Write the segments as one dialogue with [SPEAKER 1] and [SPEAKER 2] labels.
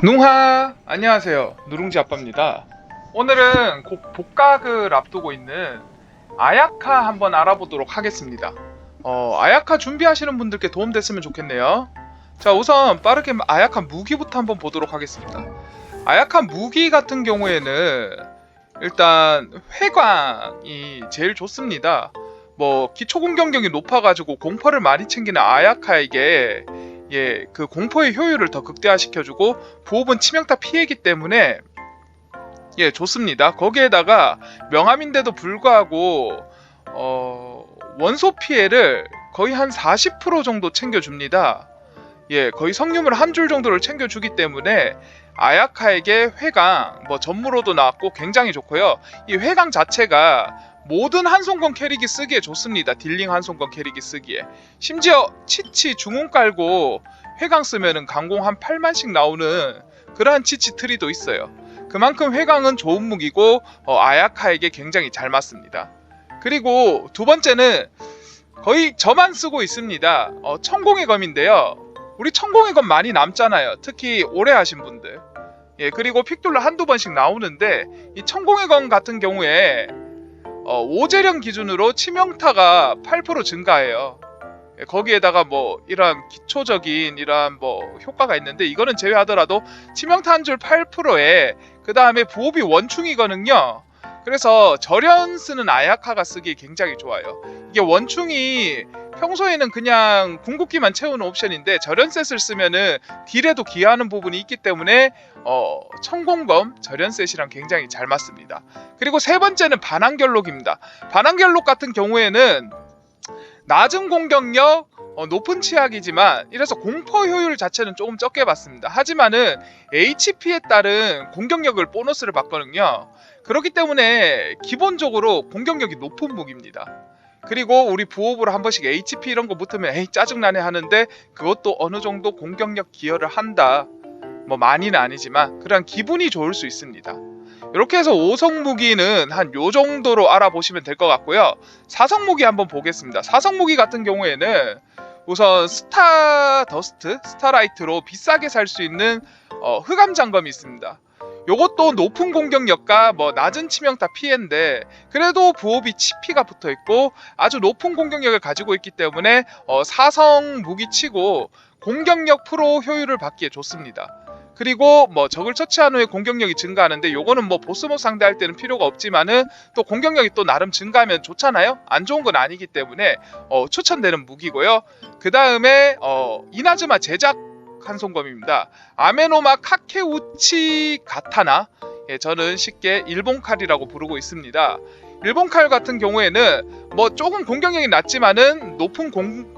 [SPEAKER 1] 뭉하! 안녕하세요. 누룽지 아빠입니다. 오늘은 곧 복각을 앞두고 있는 아야카 한번 알아보도록 하겠습니다. 어, 아야카 준비하시는 분들께 도움됐으면 좋겠네요. 자 우선 빠르게 아야카 무기부터 한번 보도록 하겠습니다. 아야카 무기 같은 경우에는 일단 회광이 제일 좋습니다. 뭐 기초 공격력이 높아가지고 공포를 많이 챙기는 아야카에게 예, 그 공포의 효율을 더 극대화시켜주고 보호은 치명타 피해기 때문에 예 좋습니다. 거기에다가 명함인데도 불구하고 어, 원소 피해를 거의 한 40% 정도 챙겨줍니다. 예, 거의 성유물 한 줄 정도를 챙겨주기 때문에 아야카에게 회강 뭐 전무로도 나왔고 굉장히 좋고요. 이 회강 자체가 모든 한손권 캐릭이 쓰기에 좋습니다. 딜링 한손권 캐릭이 쓰기에. 심지어 치치 중원 깔고 회강 쓰면은 강공 한 8만씩 나오는 그러한 치치 트리도 있어요. 그만큼 회강은 좋은 무기고 어, 아야카에게 굉장히 잘 맞습니다. 그리고 두 번째는 거의 저만 쓰고 있습니다. 어, 천공의 검인데요. 우리 천공의 검 많이 남잖아요. 특히 오래 하신 분들. 예, 그리고 픽돌로 한두 번씩 나오는데 이 천공의 검 같은 경우에 어, 오재령 기준으로 치명타가 8% 증가해요. 예, 거기에다가 뭐 이러한 기초적인 이러한 뭐 효과가 있는데 이거는 제외하더라도 치명타 한 줄 8%에 그 다음에 부호비 원충이거든요. 그래서 절연 쓰는 아야카가 쓰기 굉장히 좋아요. 이게 원충이 평소에는 그냥 궁극기만 채우는 옵션인데 절연셋을 쓰면은 딜에도 기여하는 부분이 있기 때문에 어, 천공검 절연셋이랑 굉장히 잘 맞습니다. 그리고 세 번째는 반항결록입니다. 반항결록 같은 경우에는 낮은 공격력, 어, 높은 치약이지만 이래서 공포 효율 자체는 조금 적게 받습니다. 하지만은 HP에 따른 공격력을 보너스를 받거든요. 그렇기 때문에 기본적으로 공격력이 높은 무기입니다. 그리고 우리 부업으로 한 번씩 HP 이런 거 붙으면 에이 짜증나네 하는데 그것도 어느 정도 공격력 기여를 한다. 뭐 많이는 아니지만 그런 기분이 좋을 수 있습니다. 이렇게 해서 5성 무기는 한 요 정도로 알아보시면 될 것 같고요. 4성 무기 한번 보겠습니다. 4성 무기 같은 경우에는 우선 스타 더스트, 스타라이트로 비싸게 살 수 있는 어, 흑암 장검이 있습니다. 요것도 높은 공격력과 뭐 낮은 치명타 피해인데 그래도 부업이 치피가 붙어 있고 아주 높은 공격력을 가지고 있기 때문에 어, 사성 무기치고 공격력 프로 효율을 받기에 좋습니다. 그리고 뭐 적을 처치한 후에 공격력이 증가하는데 요거는 뭐 보스몹 상대할 때는 필요가 없지만은 또 공격력이 또 나름 증가하면 좋잖아요. 안 좋은 건 아니기 때문에 어, 추천되는 무기고요. 그 다음에 어, 이나즈마 제작 한손검입니다. 아메노마 카케우치 가타나 예, 저는 쉽게 일본 칼이라고 부르고 있습니다. 일본 칼 같은 경우에는 뭐 조금 공격력이 낮지만은 높은 공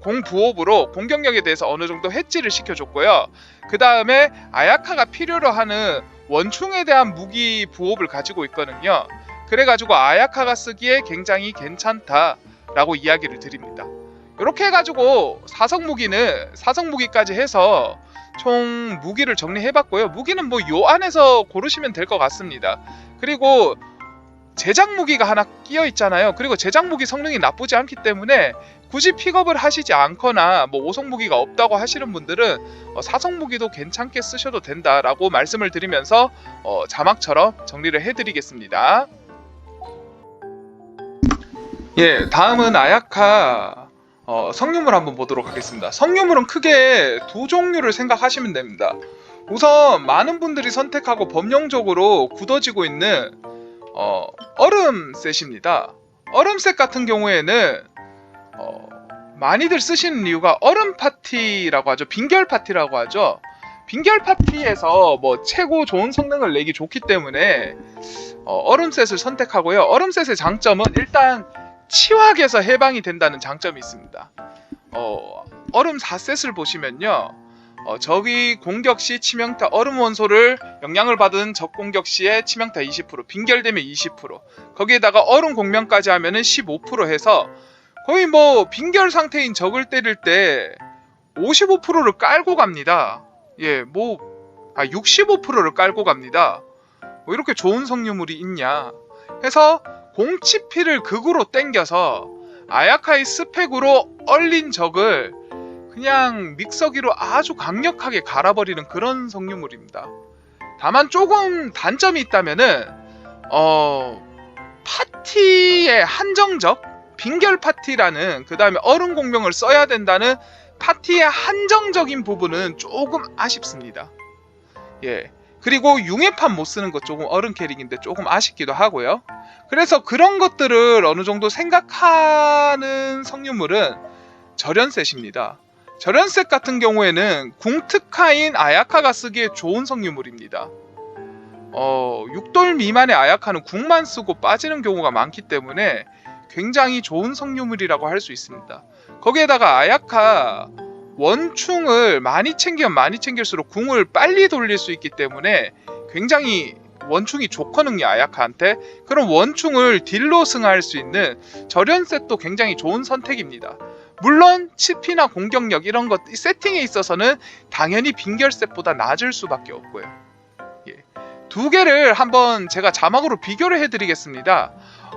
[SPEAKER 1] 공부업으로 공격력에 대해서 어느 정도 해지를 시켜줬고요. 그 다음에 아야카가 필요로 하는 원충에 대한 무기 부업을 가지고 있거든요. 그래가지고 아야카가 쓰기에 굉장히 괜찮다라고 이야기를 드립니다. 이렇게 해가지고 사성 무기는 사성 무기까지 해서 총 무기를 정리해봤고요. 무기는 뭐 요 안에서 고르시면 될 것 같습니다. 그리고 제작 무기가 하나 끼어 있잖아요. 그리고 제작 무기 성능이 나쁘지 않기 때문에 굳이 픽업을 하시지 않거나 뭐 5성 무기가 없다고 하시는 분들은 어, 4성 무기도 괜찮게 쓰셔도 된다라고 말씀을 드리면서 어, 자막처럼 정리를 해드리겠습니다. 예, 다음은 아야카 어, 성유물 한번 보도록 하겠습니다. 성유물은 크게 두 종류를 생각하시면 됩니다. 우선 많은 분들이 선택하고 범용적으로 굳어지고 있는 어, 얼음 셋입니다. 얼음 셋 같은 경우에는 어, 많이들 쓰시는 이유가 얼음 파티라고 하죠. 빙결 파티라고 하죠. 빙결 파티에서 뭐 최고 좋은 성능을 내기 좋기 때문에 어, 얼음 셋을 선택하고요. 얼음 셋의 장점은 일단 치확에서 해방이 된다는 장점이 있습니다. 어, 얼음 4셋을 보시면요. 어, 적이 공격 시 치명타 얼음 원소를 영향을 받은 적 공격 시에 치명타 20%, 빙결되면 20%, 거기에다가 얼음 공명까지 하면은 15% 해서 거의 뭐 빙결 상태인 적을 때릴 때 55%를 깔고 갑니다. 예, 뭐, 아, 65%를 깔고 갑니다. 뭐 이렇게 좋은 성유물이 있냐. 해서 공치피를 극으로 땡겨서 아야카이 스펙으로 얼린 적을 그냥 믹서기로 아주 강력하게 갈아버리는 그런 성유물입니다. 다만 조금 단점이 있다면은 어 파티의 한정적 빙결 파티라는 그 다음에 어른 공명을 써야 된다는 파티의 한정적인 부분은 조금 아쉽습니다. 예. 그리고 융해판 못 쓰는 것 조금 어른 캐릭인데 조금 아쉽기도 하고요. 그래서 그런 것들을 어느 정도 생각하는 성유물은 절연셋입니다. 절연셋 같은 경우에는 궁특화인 아야카가 쓰기에 좋은 성유물입니다. 어, 6돌 미만의 아야카는 궁만 쓰고 빠지는 경우가 많기 때문에 굉장히 좋은 성유물이라고 할 수 있습니다. 거기에다가 아야카 원충을 많이 챙기면 많이 챙길수록 궁을 빨리 돌릴 수 있기 때문에 굉장히 원충이 좋거든요 아야카한테 그럼 원충을 딜로 승화할 수 있는 절연셋도 굉장히 좋은 선택입니다 물론 치피나 공격력 이런 것 세팅에 있어서는 당연히 빙결셋보다 낮을 수밖에 없고요 예. 두 개를 한번 제가 자막으로 비교를 해드리겠습니다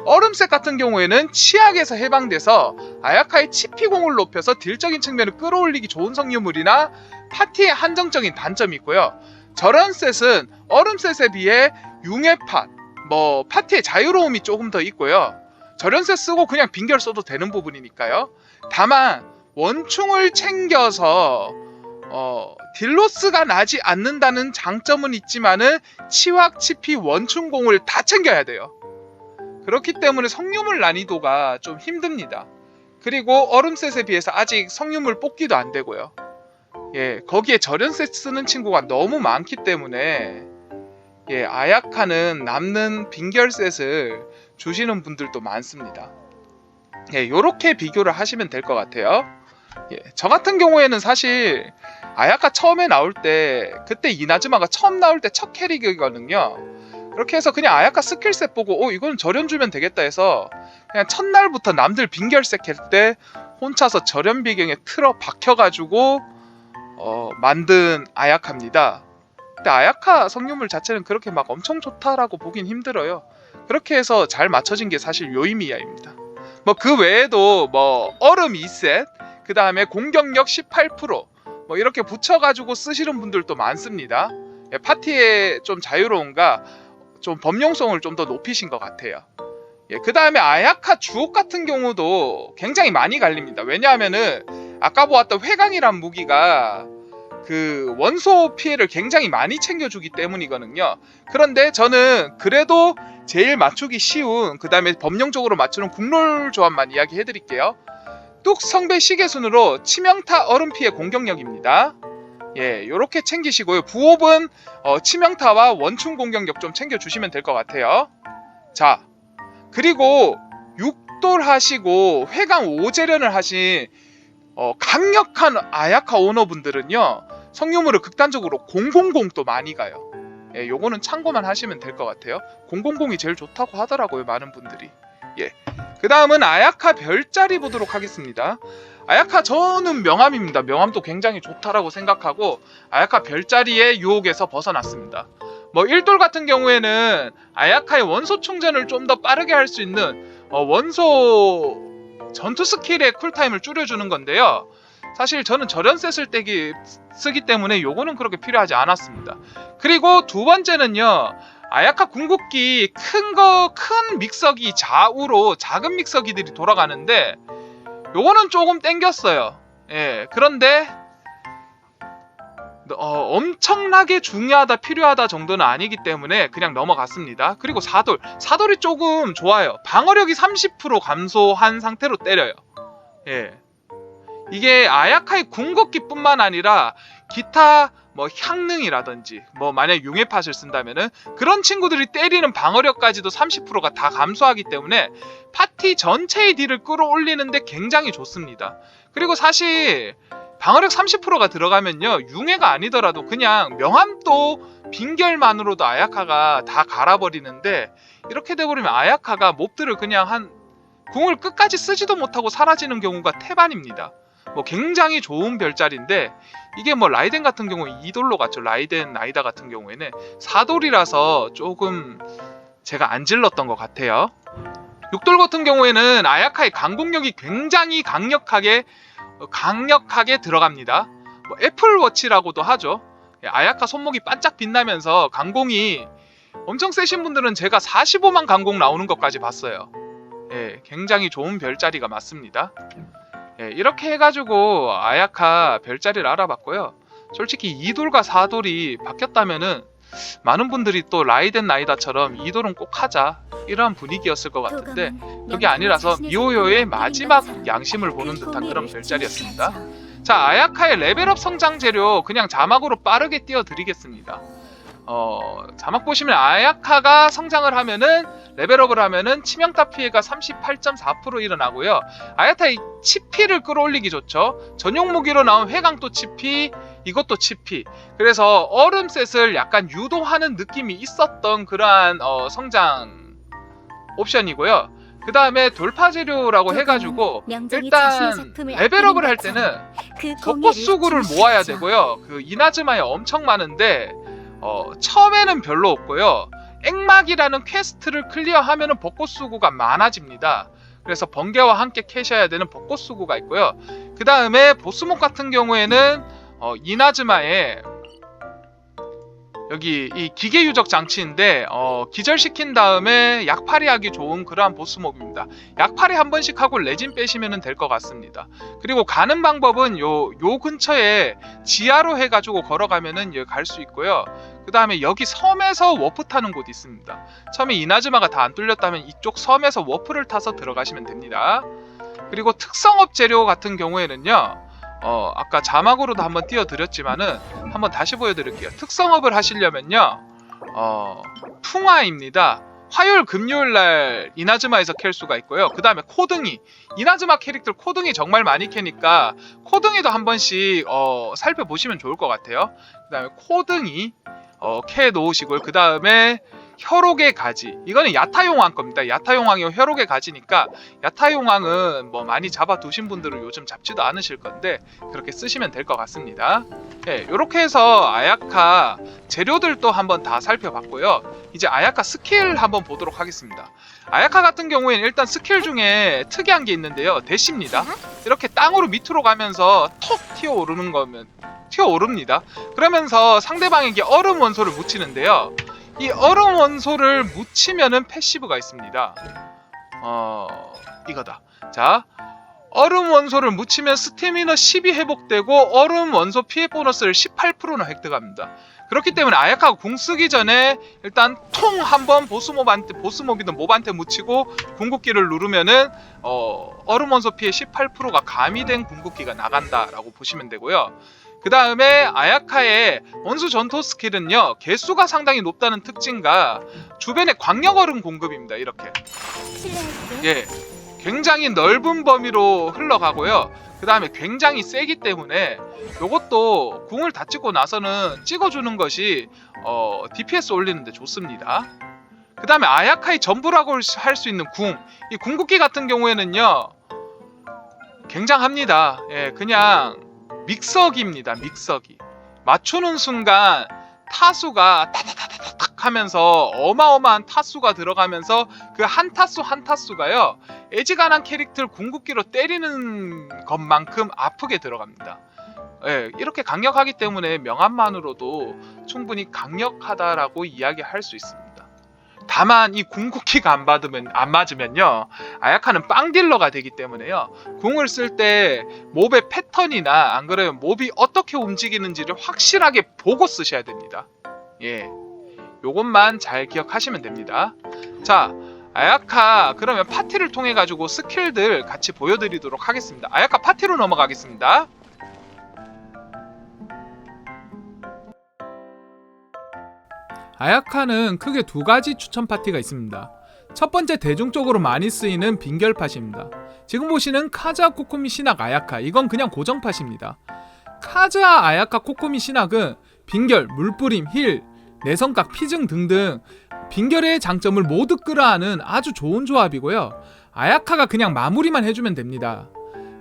[SPEAKER 1] 얼음색 같은 경우에는 치약에서 해방돼서 아야카의 치피공을 높여서 딜적인 측면을 끌어올리기 좋은 성유물이나 파티의 한정적인 단점이 있고요. 저런 셋은 얼음셋에 비해 융해팟, 뭐 파티의 자유로움이 조금 더 있고요. 저련셋 쓰고 그냥 빙결 써도 되는 부분이니까요. 다만 원충을 챙겨서 어, 딜로스가 나지 않는다는 장점은 있지만은 치확, 치피, 원충공을 다 챙겨야 돼요. 그렇기 때문에 성유물 난이도가 좀 힘듭니다. 그리고 얼음셋에 비해서 아직 성유물 뽑기도 안 되고요. 예, 거기에 절연셋 쓰는 친구가 너무 많기 때문에 예, 아야카는 남는 빙결셋을 주시는 분들도 많습니다. 예, 요렇게 비교를 하시면 될 것 같아요. 예, 저 같은 경우에는 사실 아야카 처음에 나올 때 그때 이나즈마가 처음 나올 때 첫 캐릭이거든요. 그렇게 해서 그냥 아야카 스킬셋 보고 어 이건 절연 주면 되겠다 해서 그냥 첫날부터 남들 빙결색 할 때 혼자서 절연 비경에 틀어 박혀가지고 어, 만든 아야카입니다. 근데 아야카 성유물 자체는 그렇게 막 엄청 좋다라고 보긴 힘들어요. 그렇게 해서 잘 맞춰진 게 사실 요이미야입니다. 뭐 그 외에도 뭐 얼음 2셋, 그 다음에 공격력 18%뭐 이렇게 붙여가지고 쓰시는 분들도 많습니다. 예, 파티에 좀 자유로운가 좀 범용성을 좀 더 높이신 것 같아요. 예, 그 다음에 아야카 주옥 같은 경우도 굉장히 많이 갈립니다. 왜냐하면은 아까 보았던 회강이란 무기가 그 원소 피해를 굉장히 많이 챙겨주기 때문이거든요. 그런데 저는 그래도 제일 맞추기 쉬운 그 다음에 범용적으로 맞추는 국룰 조합만 이야기해드릴게요. 뚝 성배 시계 순으로 치명타 얼음 피해 공격력입니다. 예, 요렇게 챙기시고요. 부업은 어, 치명타와 원충 공격력 좀 챙겨주시면 될 것 같아요. 자, 그리고 육돌 하시고 회강 오재련을 하신 어, 강력한 아야카 오너분들은요. 성유물을 극단적으로 000도 많이 가요. 예, 요거는 참고만 하시면 될 것 같아요. 000이 제일 좋다고 하더라고요. 많은 분들이. 예. 그 다음은 아야카 별자리 보도록 하겠습니다. 아야카 저는 명함입니다. 명함도 굉장히 좋다라고 생각하고 아야카 별자리의 유혹에서 벗어났습니다. 뭐 일돌 같은 경우에는 아야카의 원소 충전을 좀 더 빠르게 할 수 있는 어, 원소 전투 스킬의 쿨타임을 줄여주는 건데요. 사실 저는 절연셋을 떼기 쓰기 때문에 요거는 그렇게 필요하지 않았습니다. 그리고 두 번째는요. 아야카 궁극기 큰 거 큰 믹서기 좌우로 작은 믹서기들이 돌아가는데 요거는 조금 땡겼어요. 예, 그런데 어, 엄청나게 중요하다 필요하다 정도는 아니기 때문에 그냥 넘어갔습니다. 그리고 사돌 사돌이 조금 좋아요. 방어력이 30% 감소한 상태로 때려요. 예. 이게 아야카의 궁극기뿐만 아니라 기타 뭐 향능이라든지 뭐 만약 융해팟을 쓴다면은 그런 친구들이 때리는 방어력까지도 30%가 다 감소하기 때문에 파티 전체의 딜을 끌어올리는데 굉장히 좋습니다. 그리고 사실 방어력 30%가 들어가면요 융해가 아니더라도 그냥 명함도 빙결만으로도 아야카가 다 갈아버리는데 이렇게 돼버리면 아야카가 몹들을 그냥 한 궁을 끝까지 쓰지도 못하고 사라지는 경우가 태반입니다. 뭐 굉장히 좋은 별자리인데 이게 뭐 라이덴 같은 경우 2돌로 갔죠. 라이덴 나이다 같은 경우에는 4돌이라서 조금 제가 안 질렀던 것 같아요. 6돌 같은 경우에는 아야카의 강공력이 굉장히 강력하게 어, 강력하게 들어갑니다. 뭐 애플워치라고도 하죠. 예, 아야카 손목이 반짝 빛나면서 강공이 엄청 세신 분들은 제가 45만 강공 나오는 것까지 봤어요. 예, 굉장히 좋은 별자리가 맞습니다. 예, 이렇게 해가지고 아야카 별자리를 알아봤고요. 솔직히 이돌과 사돌이 바뀌었다면은 많은 분들이 또 라이덴 나이다처럼 이돌은 꼭 하자 이런 분위기였을 것 같은데 그게 아니라서 미호요의 마지막 양심을 보는 듯한 그런 별자리였습니다. 자 아야카의 레벨업 성장 재료 그냥 자막으로 빠르게 띄워드리겠습니다. 어 자막 보시면 아야카가 성장을 하면은 레벨업을 하면은 치명타 피해가 38.4% 일어나고요. 아야타의 치피를 끌어올리기 좋죠. 전용 무기로 나온 회강도 치피 이것도 치피. 그래서 얼음셋을 약간 유도하는 느낌이 있었던 그러한 어, 성장 옵션이고요. 그 다음에 돌파 재료라고 해가지고 일단 레벨업을 할 때는 벚꽃 수구를 모아야 되고요. 그 이나즈마에 엄청 많은데 어, 처음에는 별로 없고요. 액막이라는 퀘스트를 클리어하면은 벚꽃 수구가 많아집니다. 그래서 번개와 함께 캐셔야 되는 벚꽃 수구가 있고요. 그 다음에 보스목 같은 경우에는 어, 이나즈마에 여기 이 기계 유적 장치인데 어, 기절시킨 다음에 약팔이 하기 좋은 그러한 보스몹입니다. 약팔이 한 번씩 하고 레진 빼시면 될 것 같습니다. 그리고 가는 방법은 요, 요 근처에 지하로 해가지고 걸어가면은 갈 수 있고요. 그 다음에 여기 섬에서 워프 타는 곳이 있습니다. 처음에 이나즈마가 다 안 뚫렸다면 이쪽 섬에서 워프를 타서 들어가시면 됩니다. 그리고 특성업 재료 같은 경우에는요. 어, 아까 자막으로도 한번 띄워드렸지만은 한번 다시 보여드릴게요. 특성업을 하시려면요. 어, 풍화입니다. 화요일, 금요일 날 이나즈마에서 캘 수가 있고요. 그 다음에 코등이. 이나즈마 캐릭터 코등이 정말 많이 캐니까 코등이도 한 번씩 어, 살펴보시면 좋을 것 같아요. 그 다음에 코등이 어, 캐 놓으시고요. 그 다음에 혈옥의 가지. 이거는 야타용왕 겁니다. 야타용왕이 혈옥의 가지니까 야타용왕은 뭐 많이 잡아 두신 분들은 요즘 잡지도 않으실 건데 그렇게 쓰시면 될 것 같습니다. 예, 이렇게 해서 아야카 재료들도 한번 다 살펴봤고요. 이제 아야카 스킬 한번 보도록 하겠습니다. 아야카 같은 경우에는 일단 스킬 중에 특이한 게 있는데요. 대시입니다. 이렇게 땅으로 밑으로 가면서 톡 튀어 오르는 거면 튀어 오릅니다. 그러면서 상대방에게 얼음 원소를 묻히는데요. 이 얼음 원소를 묻히면은 패시브가 있습니다. 어, 이거다. 자, 얼음 원소를 묻히면 스태미너 10이 회복되고 얼음 원소 피해 보너스를 18%나 획득합니다. 그렇기 때문에 아야카가 궁 쓰기 전에 일단 통 한번 보스몹한테 보스몹이든 몹한테 묻히고 궁극기를 누르면은 어, 얼음 원소 피해 18%가 가미된 궁극기가 나간다라고 보시면 되고요. 그 다음에 아야카의 원수 전투 스킬은요 개수가 상당히 높다는 특징과 주변에 광역 얼음 공급입니다 이렇게 예 굉장히 넓은 범위로 흘러가고요 그 다음에 굉장히 세기 때문에 요것도 궁을 다 찍고 나서는 찍어주는 것이 어, DPS 올리는데 좋습니다 그 다음에 아야카의 전부라고 할 수 있는 궁 이 궁극기 같은 경우에는요 굉장합니다 예 그냥 믹서기입니다. 믹서기. 맞추는 순간 타수가 타타타타탁 하면서 어마어마한 타수가 들어가면서 그 한 타수 한 타수가요. 애지간한 캐릭터를 궁극기로 때리는 것만큼 아프게 들어갑니다. 예, 이렇게 강력하기 때문에 명암만으로도 충분히 강력하다라고 이야기할 수 있습니다. 다만 이 궁극기가 안 받으면 안 맞으면요 아야카는 빵딜러가 되기 때문에요 궁을 쓸 때 몹의 패턴이나 안 그러면 몹이 어떻게 움직이는지를 확실하게 보고 쓰셔야 됩니다 예 요것만 잘 기억하시면 됩니다 자 아야카 그러면 파티를 통해 가지고 스킬들 같이 보여드리도록 하겠습니다 아야카 파티로 넘어가겠습니다 아야카는 크게 두 가지 추천 파티가 있습니다. 첫 번째 대중적으로 많이 쓰이는 빙결 팟입니다. 지금 보시는 카즈아 코코미 신학 아야카 이건 그냥 고정 팟입니다. 카즈아 아야카 코코미 신학은 빙결, 물뿌림, 힐, 내성각, 피증 등등 빙결의 장점을 모두 끌어안은 아주 좋은 조합이고요. 아야카가 그냥 마무리만 해주면 됩니다.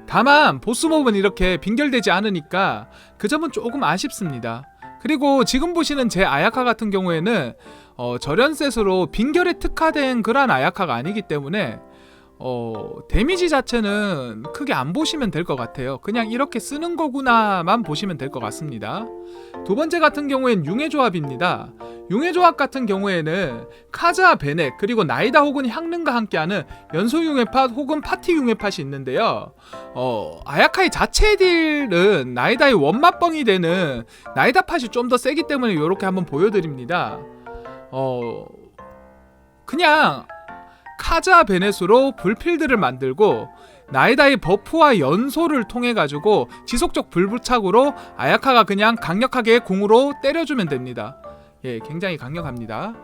[SPEAKER 1] 다만 보스몹은 이렇게 빙결되지 않으니까 그 점은 조금 아쉽습니다. 그리고 지금 보시는 제 아야카 같은 경우에는 어, 절연셋으로 빙결에 특화된 그러한 아야카가 아니기 때문에
[SPEAKER 2] 어, 데미지 자체는 크게 안 보시면 될 것 같아요. 그냥 이렇게 쓰는 거구나만 보시면 될 것 같습니다. 두 번째 같은 경우엔 융해 조합입니다. 융해 조합 같은 경우에는 카즈와 베넥 그리고 나이다 혹은 향릉과 함께하는 연소 융해팟 혹은 파티 융해팟이 있는데요. 어, 아야카의 자체 딜은 나이다의 원맛뻥이 되는 나이다 팟이 좀 더 세기 때문에 이렇게 한번 보여드립니다. 어, 그냥 카자 베넷으로 불필드를 만들고 나이다의 버프와 연소를 통해 가지고 지속적 불부착으로 아야카가 그냥 강력하게 궁으로 때려주면 됩니다. 예, 굉장히 강력합니다.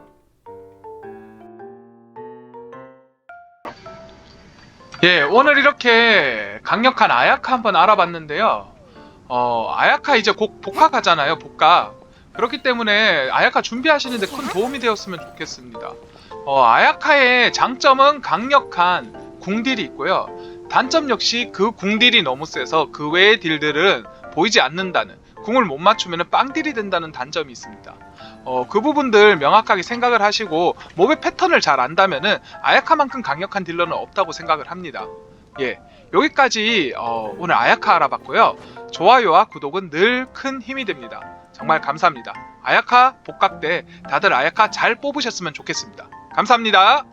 [SPEAKER 1] 예, 오늘 이렇게 강력한 아야카 한번 알아봤는데요. 어, 아야카 이제 곧 복학하잖아요, 복학. 그렇기 때문에 아야카 준비하시는데 큰 도움이 되었으면 좋겠습니다. 어, 아야카의 장점은 강력한 궁딜이 있고요. 단점 역시 그 궁딜이 너무 세서 그 외의 딜들은 보이지 않는다는 궁을 못 맞추면 빵딜이 된다는 단점이 있습니다. 어, 그 부분들 명확하게 생각을 하시고 몹의 패턴을 잘 안다면은 아야카만큼 강력한 딜러는 없다고 생각을 합니다. 예, 여기까지 어, 오늘 아야카 알아봤고요. 좋아요와 구독은 늘 큰 힘이 됩니다. 정말 감사합니다. 아야카 복각 때 다들 아야카 잘 뽑으셨으면 좋겠습니다. 감사합니다.